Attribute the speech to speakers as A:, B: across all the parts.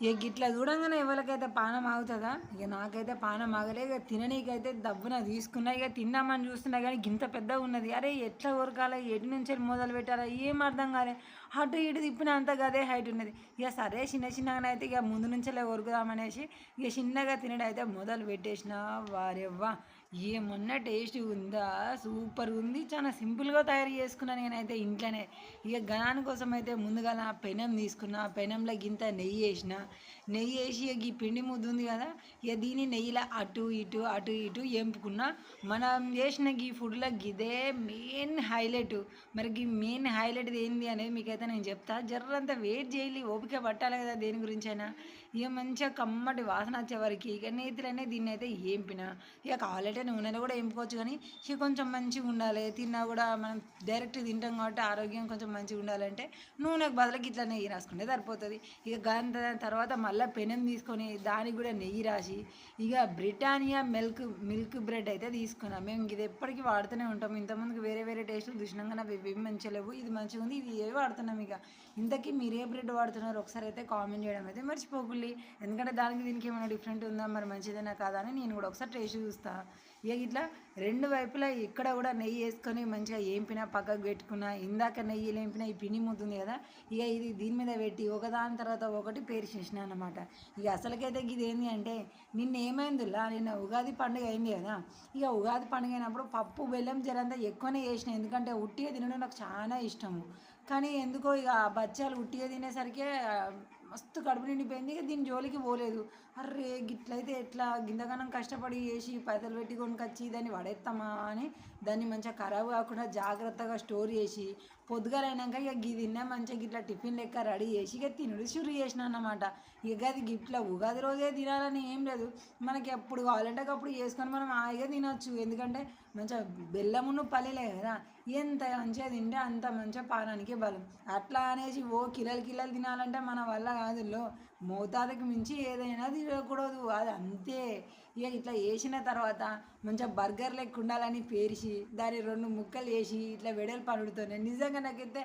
A: ఇక ఇట్లా చూడంగానే ఎవరికైతే పానం ఆగుతుందా? ఇక నాకైతే పానం ఆగలే ఇక తిననీకైతే దబ్బున తీసుకున్నా ఇక తిన్నామని చూస్తున్నా కానీ గింత పెద్దగా ఉన్నది. అరే ఎట్లా ఉరకాలి ఎటు నుంచి మొదలు పెట్టాలా ఏం అర్థం కాలే. అటు ఇటు తిప్పిన అంత గదే హైట్ ఉన్నది. ఇక సరే చిన్న చిన్నగానైతే అయితే ఇక ముందు నుంచే ఉరుకుదామనేసి ఇక చిన్నగా తినడం అయితే మొదలు పెట్టేసిన వారెవ్వా. ఏమన్నా టేస్ట్ ఉందా? సూపర్ ఉంది. చాలా సింపుల్గా తయారు చేసుకున్నాను నేనైతే ఇంట్లోనే. ఇక గణాని కోసం అయితే ముందుగా నా పెనం తీసుకున్నా. పెనంలో గింత నెయ్యి వేసిన. నెయ్యి వేసి ఇక ఈ పిండి ముద్దు ఉంది కదా ఇక దీన్ని నెయ్యిలో అటు ఇటు అటు ఇటు ఎంపుకున్నా. మనం చేసిన ఈ ఫుడ్లో ఇదే మెయిన్ హైలైట్ మరి ఈ మెయిన్ హైలైట్ ఏంది అనేది మీకైతే నేను చెప్తా. జర్రంతా వెయిట్ చేయాలి. ఓపిక పట్టాలి కదా దేని గురించి అయినా ఇక మంచిగా కమ్మటి వాసన వచ్చే వరకు ఇక నేతిలోనే దీన్ని అయితే ఏంపిన ఇక కావాలంటే నూనెలో కూడా ఎంపుకోవచ్చు కానీ ఇక కొంచెం మంచిగా ఉండాలి. తిన్నా కూడా మనం డైరెక్ట్ తింటాం కాబట్టి ఆరోగ్యం కొంచెం మంచిగా ఉండాలంటే నూనెకు బదులుకి ఇట్లా నెయ్యి రాసుకుంటే సరిపోతుంది. ఇక దాని తర్వాత మళ్ళీ పెనం తీసుకొని దానికి కూడా నెయ్యి రాసి ఇక బ్రిటానియా మిల్క్ మిల్క్ బ్రెడ్ అయితే తీసుకున్నాం. మేము ఇది ఎప్పటికీ వాడుతూనే ఉంటాం. ఇంతకుముందుకు వేరే వేరే టేస్ట్లు చూసినాక నాకు ఇవి మంచిగా లేవు. ఇది మంచిగా ఉంది. ఇది ఏవి వాడుతున్నాం ఇక? ఇంతకీ మీరు ఏ బ్రెడ్ వాడుతున్నారు? ఒకసారి అయితే కామెంట్ చేయడం అయితే మర్చిపోకుల్లి. ఎందుకంటే దానికి దీనికి ఏమైనా డిఫరెంట్ ఉందా? మరి మంచిదేనా కాదా అని నేను కూడా ఒకసారి టేస్ట్ చూస్తాను ఇక ఇట్లా రెండు వైపులా ఇక్కడ కూడా నెయ్యి వేసుకొని మంచిగా ఏంపినా పక్కకు పెట్టుకున్న ఇందాక నెయ్యి లేంపినా ఈ పిండి ముద్దుంది కదా ఇక ఇది దీని మీద పెట్టి ఒకదాని తర్వాత ఒకటి పేర్చేసిన అనమాట ఇక అసలుకైతే ఇది ఏంది అంటే నిన్న ఏమైందిలా నిన్న ఉగాది పండుగ అయింది కదా ఇక ఉగాది పండుగ అయినప్పుడు పప్పు బెల్లం జరంతా ఎక్కువనే చేసిన ఎందుకంటే ఉట్టిగా తినడం నాకు చాలా ఇష్టము. కానీ ఎందుకో ఇక బచ్చాలు ఉట్టిగా తినేసరికి మస్తు కడుపు నిండిపోయింది. ఇక దీని జోలికి పోలేదు. అర్రే గిట్లయితే ఎట్లా? గింతగానం కష్టపడి చేసి పైసలు పెట్టి కొనుకొచ్చి దాన్ని పడేస్తామా అని దాన్ని మంచిగా ఖరాబ్ కాకుండా జాగ్రత్తగా స్టోర్ చేసి పొద్దుగాలైనాక ఇక గి తిన్నా మంచిగా ఇట్లా టిఫిన్ లెక్క రెడీ చేసి ఇక తినుడు షురు చేసిన అన్నమాట. ఇక అది గిట్లా ఉగాది రోజే తినాలని ఏం లేదు. మనకి ఎప్పుడు కావాలంటే అప్పుడు చేసుకొని మనం హాయిగా తినొచ్చు. ఎందుకంటే మంచిగా బెల్లమును పల్లెలే కదా. ఎంత మంచిగా తింటే అంత మంచిగా పానానికి బలం. అట్లా అనేసి ఓ కిలలు కిలలు తినాలంటే మన వల్ల కాదులో మోతాదుకి మించి ఏదైనా తినకూడదు. అది అంతే. ఇక ఇట్లా వేసిన తర్వాత మంచిగా బర్గర్ లెక్క ఉండాలని పేర్చి దాని రెండు ముక్కలు వేసి ఇట్లా వెడలు పనుడుతోనే నిజంగా నాకైతే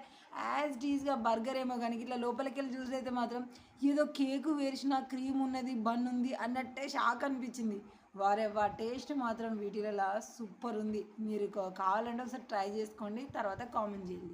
A: యాజ్ టీజ్గా బర్గర్ ఏమో కానీ ఇట్లా లోపలికి వెళ్ళి చూసైతే మాత్రం ఏదో కేకు వేసిన క్రీమ్ ఉన్నది బన్ ఉంది అన్నట్టే షాక్ అనిపించింది. వారే వా టేస్ట్ మాత్రం వీటిలలో సూపర్ ఉంది. మీరు కావాలంటే ఒకసారి ట్రై చేసుకోండి తర్వాత కామెంట్ చేయండి.